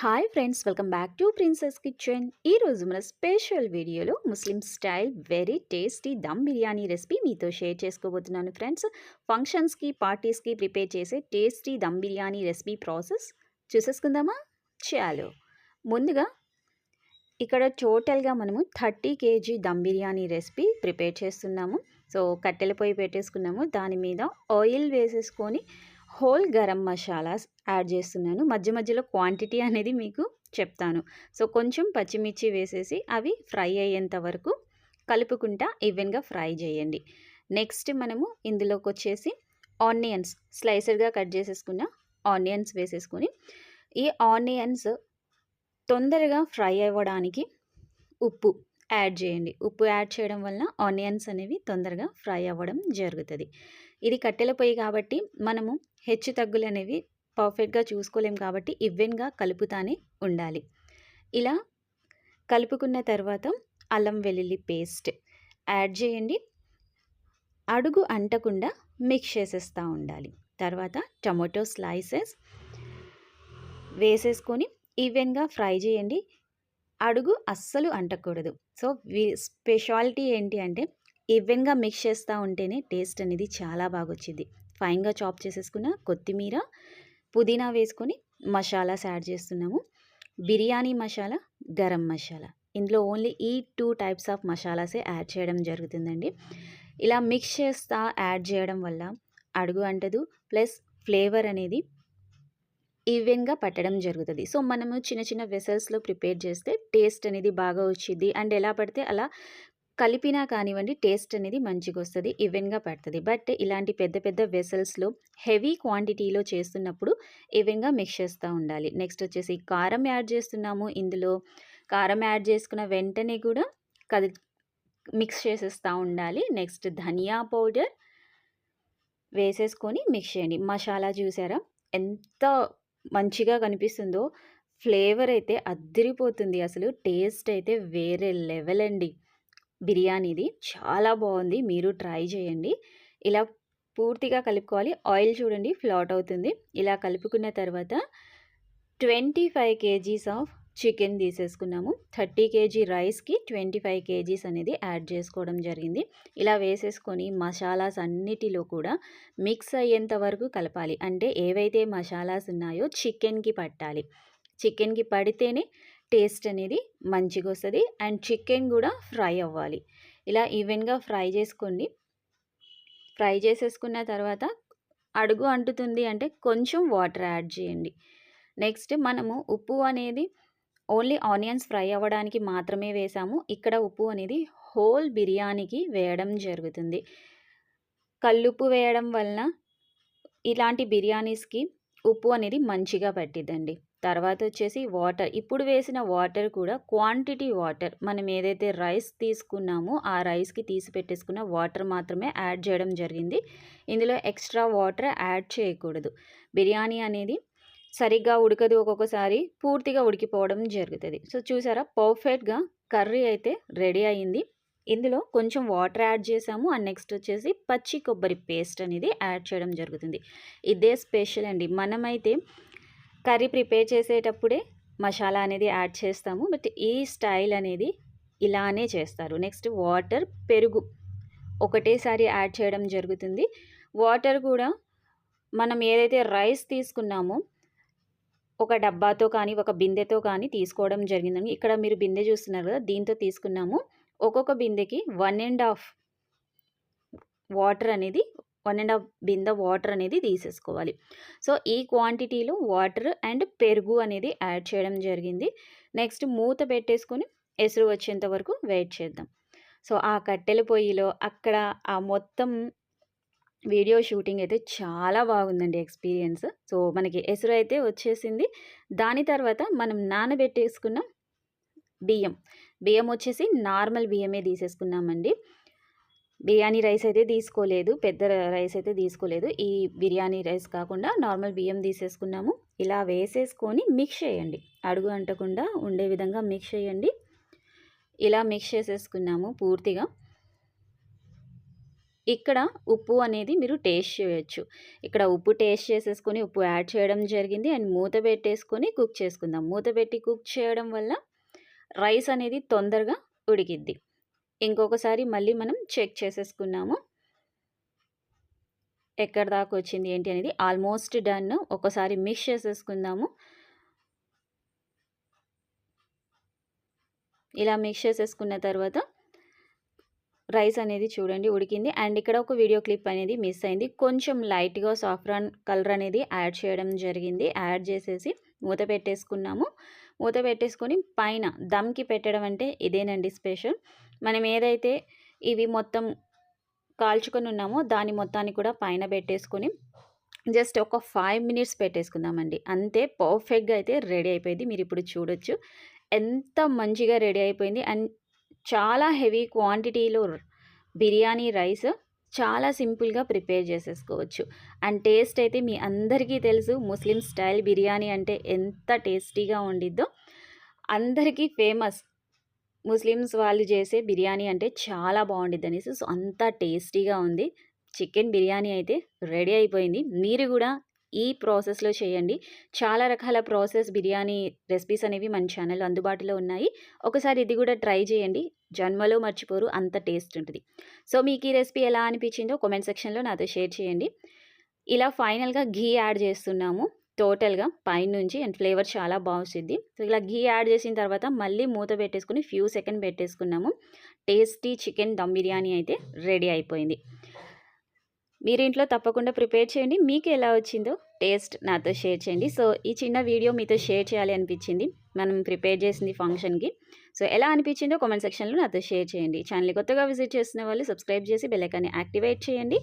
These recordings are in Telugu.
Hi friends welcome back to Princess Kitchen ఈరోజు మన స్పెషల్ వీడియోలో Muslim style very tasty dum biryani recipe మీతో షేర్ చేసుకోబోతున్నాను ఫ్రెండ్స్ ఫంక్షన్స్కి పార్టీస్కి ప్రిపేర్ చేసే tasty dum biryani recipe process చూసేసుకుందామా? చాలు ముందుగా ఇక్కడ టోటల్గా మనము thirty KG dum biryani recipe prepare చేస్తున్నాము. సో కట్టెల పొయ్యి పెట్టేసుకున్నాము. దాని మీద ఆయిల్ వేసేసుకొని హోల్ గరం మసాలాస్ యాడ్ చేస్తున్నాను. మధ్య మధ్యలో క్వాంటిటీ అనేది మీకు చెప్తాను. సో కొంచెం పచ్చిమిర్చి వేసేసి అవి ఫ్రై అయ్యేంత వరకు కలుపుకుంటా ఈవెన్గా ఫ్రై చేయండి. నెక్స్ట్ మనము ఇందులోకి వచ్చేసి ఆనియన్స్ స్లైసర్గా కట్ చేసేసుకున్న ఆనియన్స్ వేసేసుకొని ఈ ఆనియన్స్ తొందరగా ఫ్రై అవ్వడానికి ఉప్పు యాడ్ చేయండి. ఉప్పు యాడ్ చేయడం వలన ఆనియన్స్ అనేవి తొందరగా ఫ్రై అవ్వడం జరుగుతుంది. ఇది కట్టెల పొయ్యి కాబట్టి మనము హెచ్చు తగ్గులు అనేవి పర్ఫెక్ట్గా చూసుకోలేం కాబట్టి ఈవెన్గా కలుపుతానే ఉండాలి. ఇలా కలుపుకున్న తర్వాత అల్లం వెల్లుల్లి పేస్ట్ యాడ్ చేయండి. అడుగు అంటకుండా మిక్స్ చేసేస్తూ ఉండాలి. తర్వాత టమాటో స్లైసెస్ వేసేసుకొని ఈవెన్గా ఫ్రై చేయండి. అడుగు అస్సలు అంటకూడదు. సో స్పెషాలిటీ ఏంటి అంటే ఈవెన్గా మిక్స్ చేస్తూ ఉంటేనే టేస్ట్ అనేది చాలా బాగా వచ్చింది ఫైన్గా చాప్ చేసేసుకున్న కొత్తిమీర పుదీనా వేసుకొని మసాలాస్ యాడ్ చేస్తున్నాము. బిర్యానీ మసాలా గరం మసాలా. ఇందులో ఓన్లీ ఈ టూ టైప్స్ ఆఫ్ మసాలాసే యాడ్ చేయడం జరుగుతుందండి. ఇలా మిక్స్ చేస్తా యాడ్ చేయడం వల్ల అడుగు అంటదు ప్లస్ ఫ్లేవర్ అనేది ఈవెన్గా పట్టడం జరుగుతుంది. సో మనము చిన్న చిన్న వెసల్స్లో ప్రిపేర్ చేస్తే టేస్ట్ అనేది బాగా వచ్చింది అండ్ ఎలా పడితే అలా కలిపినా కానివ్వండి టేస్ట్ అనేది మంచిగా వస్తుంది ఈవెన్గా పడుతుంది. బట్ ఇలాంటి పెద్ద పెద్ద వెసల్స్లో హెవీ క్వాంటిటీలో చేస్తున్నప్పుడు ఈవెన్గా మిక్స్ చేస్తూ ఉండాలి. నెక్స్ట్ వచ్చేసి కారం యాడ్ చేస్తున్నాము ఇందులో. కారం యాడ్ చేసుకున్న వెంటనే కూడా కది మిక్స్ చేసేస్తూ ఉండాలి. నెక్స్ట్ ధనియా పౌడర్ వేసేసుకొని మిక్స్ చేయండి. మసాలా చూసారా? ఎంత మంచిగా కనిపిస్తుందో. ఫ్లేవర్ అయితే అద్దరిపోతుంది అసలు. టేస్ట్ అయితే వేరే లెవెల్ అండి. బిర్యానీది చాలా బాగుంది. మీరు ట్రై చేయండి. ఇలా పూర్తిగా కలుపుకోవాలి. ఆయిల్ చూడండి ఫ్లాట్ అవుతుంది. ఇలా కలుపుకున్న తర్వాత twenty five KGs of chicken తీసేసుకున్నాము. Thirty KG రైస్కి ట్వంటీ ఫైవ్ కేజీస్ అనేది యాడ్ చేసుకోవడం జరిగింది. ఇలా వేసేసుకొని మసాలాస్ అన్నిటిలో కూడా మిక్స్ అయ్యేంత వరకు కలపాలి. అంటే ఏవైతే మసాలాస్ ఉన్నాయో చికెన్కి పట్టాలి. చికెన్కి పడితేనే టేస్ట్ అనేది మంచిగా వస్తుంది. అండ్ చికెన్ కూడా ఫ్రై అవ్వాలి. ఇలా ఈవెన్గా ఫ్రై చేసుకోండి. ఫ్రై చేసేసుకున్న తర్వాత అడుగు అంటుతుంది అంటే కొంచెం వాటర్ యాడ్ చేయండి. నెక్స్ట్ మనము ఉప్పు అనేది ఓన్లీ ఆనియన్స్ ఫ్రై అవ్వడానికి మాత్రమే వేసాము. ఇక్కడ ఉప్పు అనేది హోల్ బిర్యానీకి వేయడం జరుగుతుంది. కల్లుప్పు వేయడం వలన ఇలాంటి బిర్యానీస్కి ఉప్పు అనేది మంచిగా పట్టిద్దండి. తర్వాత వచ్చేసి వాటర్ ఇప్పుడు వేసిన వాటర్ కూడా క్వాంటిటీ వాటర్. మనం ఏదైతే రైస్ తీసుకున్నామో ఆ రైస్కి తీసి పెట్టేసుకున్న వాటర్ మాత్రమే యాడ్ చేయడం జరిగింది. ఇందులో ఎక్స్ట్రా వాటర్ యాడ్ చేయకూడదు. బిర్యానీ అనేది సరిగ్గా ఉడకదు ఒక్కొక్కసారి పూర్తిగా ఉడికిపోవడం జరుగుతుంది. సో చూసారా? పర్ఫెక్ట్గా కర్రీ అయితే రెడీ అయింది. ఇందులో కొంచెం వాటర్ యాడ్ చేసాము. అండ్ నెక్స్ట్ వచ్చేసి పచ్చి కొబ్బరి పేస్ట్ అనేది యాడ్ చేయడం జరుగుతుంది. ఇదే స్పెషల్ అండి. మనమైతే కర్రీ ప్రిపేర్ చేసేటప్పుడే మసాలా అనేది యాడ్ చేస్తాము. బట్ ఈ స్టైల్ అనేది ఇలానే చేస్తారు. నెక్స్ట్ వాటర్ పెరుగు ఒకటేసారి యాడ్ చేయడం జరుగుతుంది. వాటర్ కూడా మనం ఏదైతే రైస్ తీసుకున్నామో ఒక డబ్బాతో కానీ ఒక బిందెతో కానీ తీసుకోవడం జరిగిందని ఇక్కడ మీరు బిందె చూస్తున్నారు కదా దీంతో తీసుకున్నాము. ఒక్కొక్క బిందెకి వన్ అండ్ హాఫ్ వాటర్ అనేది వన్ అండ్ హాఫ్ బిందె వాటర్ అనేది తీసేసుకోవాలి. సో ఈ క్వాంటిటీలో వాటర్ అండ్ పెరుగు అనేది యాడ్ చేయడం జరిగింది. నెక్స్ట్ మూత పెట్టేసుకొని ఎసురు వచ్చేంత వరకు వెయిట్ చేద్దాం. సో ఆ కట్టెల పొయ్యిలో అక్కడ ఆ మొత్తం వీడియో షూటింగ్ అయితే చాలా బాగుందండి ఎక్స్పీరియన్స్. సో మనకి ఎసురు అయితే వచ్చేసింది. దాని తర్వాత మనం నానబెట్టేసుకున్న బియ్యం. బియ్యం వచ్చేసి నార్మల్ బియ్యమే తీసేసుకున్నామండి. బిర్యానీ రైస్ అయితే తీసుకోలేదు పెద్ద రైస్ అయితే తీసుకోలేదు. ఈ బిర్యానీ రైస్ కాకుండా నార్మల్ బియ్యం తీసేసుకున్నాము. ఇలా వేసేసుకొని మిక్స్ చేయండి. అడుగు అంటకుండా ఉండే విధంగా మిక్స్ చేయండి. ఇలా మిక్స్ చేసేసుకున్నాము పూర్తిగా. ఇక్కడ ఉప్పు అనేది మీరు టేస్ట్ చేయొచ్చు. ఇక్కడ ఉప్పు టేస్ట్ చేసేసుకొని ఉప్పు యాడ్ చేయడం జరిగింది. అండ్ మూత పెట్టేసుకొని కుక్ చేసుకుందాం. మూత పెట్టి కుక్ చేయడం వల్ల రైస్ అనేది తొందరగా ఉడికిద్ది. ఇంకొకసారి మళ్ళీ మనం చెక్ చేసేసుకున్నాము. ఎక్కడ దాకా వచ్చింది ఏంటి అనేది ఆల్మోస్ట్ డన్. ఒకసారి మిక్స్ చేసేసుకుందాము. ఇలా మిక్స్ చేసేసుకున్న తర్వాత రైస్ అనేది చూడండి ఉడికింది. అండ్ ఇక్కడ ఒక వీడియో క్లిప్ అనేది మిస్ అయింది. కొంచెం లైట్గా సాఫ్రాన్ కలర్ అనేది యాడ్ చేయడం జరిగింది. యాడ్ చేసేసి మూత పెట్టేసుకున్నాము. మూత పెట్టేసుకొని పైన దమ్కి పెట్టడం అంటే ఇదేనండి స్పెషల్. మనం ఏదైతే ఇవి మొత్తం కాల్చుకొని ఉన్నామో దాని మొత్తాన్ని కూడా పైన పెట్టేసుకొని జస్ట్ ఒక ఫైవ్ మినిట్స్ పెట్టేసుకుందామండి. అంతే పర్ఫెక్ట్గా అయితే రెడీ అయిపోయింది. మీరు ఇప్పుడు చూడొచ్చు. ఎంత మంచిగా రెడీ అయిపోయింది. అండ్ చాలా హెవీ క్వాంటిటీలో బిర్యానీ రైస్ చాలా సింపుల్గా ప్రిపేర్ చేసేసుకోవచ్చు. అండ్ టేస్ట్ అయితే మీ అందరికీ తెలుసు. ముస్లిం స్టైల్ బిర్యానీ అంటే ఎంత టేస్టీగా ఉండిద్దో అందరికీ ఫేమస్. ముస్లిమ్స్ వాళ్ళు చేసే బిర్యానీ అంటే చాలా బాగుండిద్ది అనేసి సో అంత టేస్టీగా ఉంది. చికెన్ బిర్యానీ అయితే రెడీ అయిపోయింది. మీరు కూడా ఈ ప్రాసెస్లో చేయండి. చాలా రకాల ప్రాసెస్ బిర్యానీ రెసిపీస్ అనేవి మన ఛానల్ అందుబాటులో ఉన్నాయి. ఒకసారి ఇది కూడా ట్రై చేయండి. జన్మలో మర్చిపోరు అంత టేస్ట్ ఉంటుంది. సో మీకు ఈ రెసిపీ ఎలా అనిపించిందో కామెంట్ సెక్షన్లో నాతో షేర్ చేయండి. ఇలా ఫైనల్గా ఘీ యాడ్ చేస్తున్నాము టోటల్గా పైనుంచి అండ్ ఫ్లేవర్ చాలా బాగుంది సో ఇలా ఘీ యాడ్ చేసిన తర్వాత మళ్ళీ మూత పెట్టేసుకుని ఫ్యూ సెకండ్ పెట్టేసుకున్నాము. టేస్టీ చికెన్ దమ్ బిర్యానీ అయితే రెడీ అయిపోయింది. మీరు ఇంట్లో తప్పకుండా ప్రిపేర్ చేయండి. మీకు ఎలా వచ్చిందో టేస్ట్ నాతో షేర్ చేయండి. సో ఈ చిన్న వీడియో మీతో షేర్ చేయాలి అనిపించింది. మనం ప్రిపేర్ చేసింది ఫంక్షన్కి. సో ఎలా అనిపించిందో కామెంట్ సెక్షన్లో నాతో షేర్ చేయండి. ఛానల్ కొత్తగా విజిట్ చేస్తున్న వాళ్ళు సబ్స్క్రైబ్ చేసి బెల్లైకాన్ని యాక్టివేట్ చేయండి.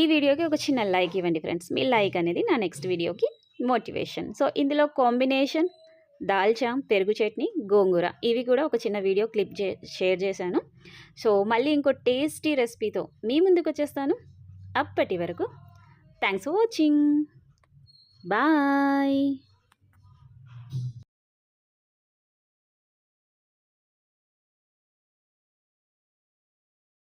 ఈ వీడియోకి ఒక చిన్న లైక్ ఇవ్వండి ఫ్రెండ్స్. మీ లైక్ అనేది నా నెక్స్ట్ వీడియోకి మోటివేషన్. సో ఇందులో కాంబినేషన్ దాల్చా పెరుగు చట్నీ గోంగూర ఇవి కూడా ఒక చిన్న వీడియో క్లిప్ షేర్ చేశాను. సో మళ్ళీ ఇంకో టేస్టీ రెసిపీతో మీ ముందుకు వచ్చేస్తాను. అప్పటి వరకు థ్యాంక్స్ ఫర్ వాచింగ్. బాయ్.